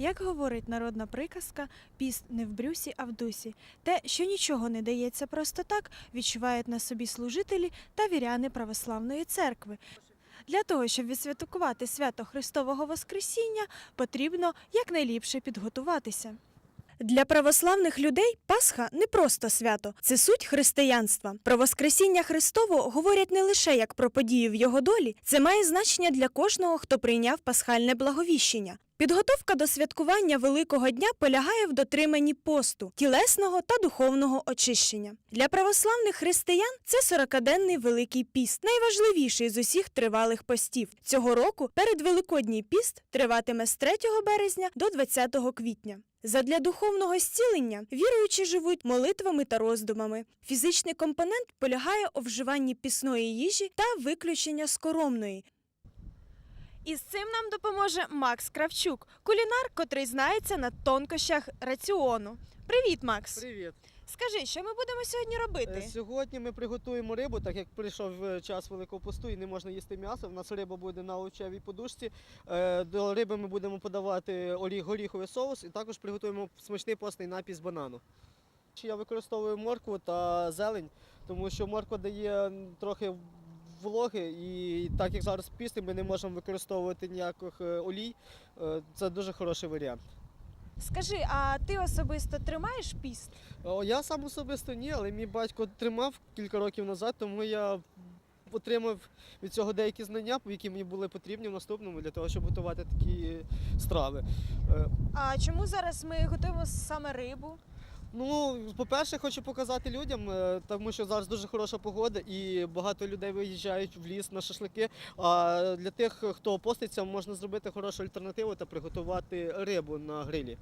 Як говорить народна приказка, піст не в брюсі, а в дусі. Те, що нічого не дається просто так, відчувають на собі служителі та віряни православної церкви. Для того, щоб відсвяткувати свято Христового Воскресіння, потрібно якнайліпше підготуватися. Для православних людей Пасха не просто свято, це суть християнства. Про Воскресіння Христово говорять не лише як про подію в його долі, це має значення для кожного, хто прийняв пасхальне благовіщення. Підготовка до святкування Великого дня полягає в дотриманні посту, тілесного та духовного очищення. Для православних християн це 40-денний Великий піст, найважливіший з усіх тривалих постів. Цього року передвеликодній піст триватиме з 3 березня до 20 квітня. Задля духовного зцілення віруючі живуть молитвами та роздумами. Фізичний компонент полягає у вживанні пісної їжі та виключення скоромної. І з цим нам допоможе Макс Кравчук, кулінар, котрий знається на тонкощах раціону. Привіт, Макс! Привіт. Скажи, що ми будемо сьогодні Е, робити? Сьогодні ми приготуємо рибу, так як прийшов е, час великого посту і не можна їсти м'ясо. У нас риба буде на овочевій подушці. Е, До риби ми будемо подавати оріх, горіховий соус і також приготуємо смачний постний напій з банану. Я використовую моркву та зелень, тому що морква дає трохи вологи, і так як зараз пісти, ми не можемо використовувати ніяких е, олій. Е, Це дуже хороший варіант. Скажи, а ти особисто тримаєш піст? О, Я сам особисто ні, але мій батько тримав кілька років назад, тому я отримав від цього деякі знання, які мені були потрібні в наступному для того, щоб готувати такі страви. Е, А чому зараз ми готуємо саме рибу? Ну, по-перше, хочу показати людям, е, тому що зараз дуже хороша погода і багато людей виїжджають в ліс на шашлики. А для тих, хто поститься, можна зробити хорошу альтернативу та приготувати рибу на грилі.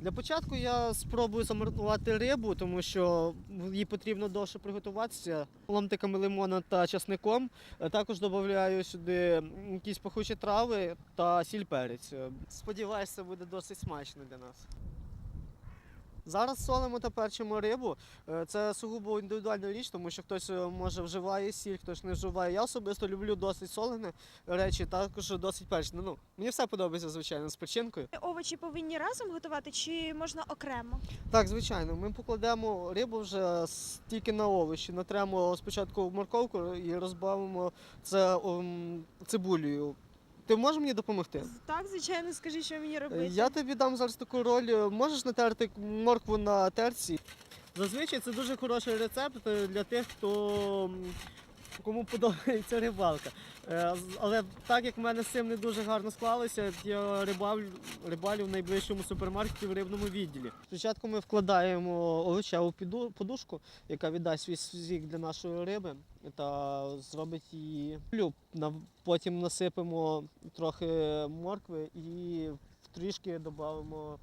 Для початку я спробую замарнувати рибу, тому що їй потрібно довше приготуватися ломтиками лимона та часником. Також додаю сюди якісь пахучі трави та сіль перець. Сподіваюся, буде досить смачно для нас. Зараз солимо та перчимо рибу. Е, Це сугубо індивідуальна річ, тому що хтось е, може вживає сіль, хтось не вживає. Я особисто люблю досить солені речі, також досить перчені. Ну, мені все подобається, звичайно, з печінкою. Овочі повинні разом готувати чи можна окремо? Так, звичайно, ми покладемо рибу вже тільки на овочі. Натремо спочатку морковку і розбавимо це цибулею. Ти можеш мені допомогти? Так, звичайно, скажи, що мені робити. Я тобі дам зараз таку роль. Е, Можеш натерти моркву на терці. Зазвичай це дуже хороший рецепт е, для тих, хто кому подобається рибалка. Е, Але так як в мене з цим не дуже гарно склалося, я рибалю, рибалю в найближчому супермаркеті в рибному відділі. Спочатку ми вкладаємо овочеву подушку, яка віддасть свій сік для нашої риби та зробить її люб. Потім насипемо трохи моркви і трішки додамо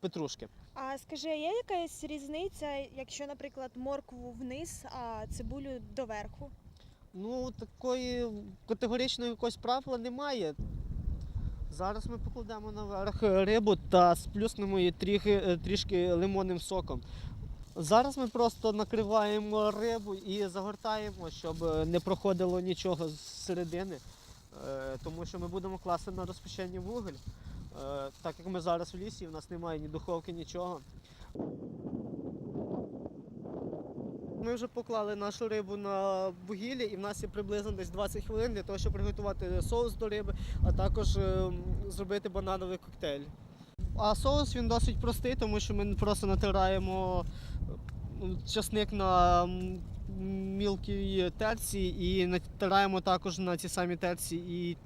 петрушки. А скажи, а є якась різниця, якщо, наприклад, моркву вниз, а цибулю доверху? Ну, такої категоричної якогось правила немає. Зараз ми покладемо наверх рибу та сплюснемо її трішки, е, трішки лимонним соком. Зараз ми просто накриваємо рибу і загортаємо, щоб е, не проходило нічого з середини, Е, тому що ми будемо класти на розпечені вуголь. Е, Так як ми зараз в лісі, в нас немає ні духовки, нічого. Ми вже поклали нашу рибу на вугілля і в нас є приблизно десь 20 хвилин для того, щоб приготувати соус до риби, а також е, зробити банановий коктейль. А соус він досить простий, тому що ми просто натираємо е, часник на мілкій терці і натираємо також на ці самі терці і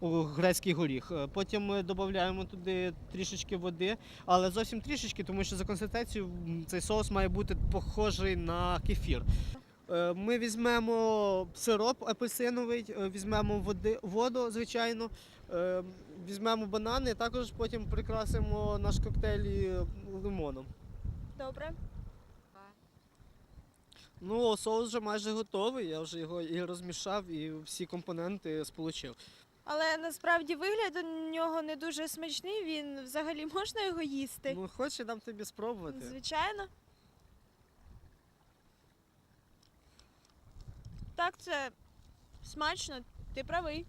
грецький горіх. Е, Потім ми додаємо туди трішечки води, але зовсім трішечки, тому що за консистенцією цей соус має бути похожий на кефір. Е, Ми візьмемо сироп апельсиновий, е, візьмемо води, воду, звичайно, візьмемо банани, також потім прикрасимо наш коктейль лимоном. Добре. Ну, соус вже майже готовий, я вже його і розмішав, і всі компоненти сполучив. Але насправді вигляд у нього не дуже смачний. Він взагалі можна його їсти? Ну, хочеш, я дам тобі спробувати. Звичайно. Так, це смачно, ти правий.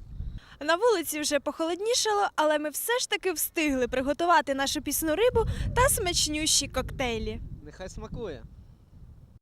На вулиці вже похолоднішало, але ми все ж таки встигли приготувати нашу пісну рибу та смачнющі коктейлі. Нехай смакує.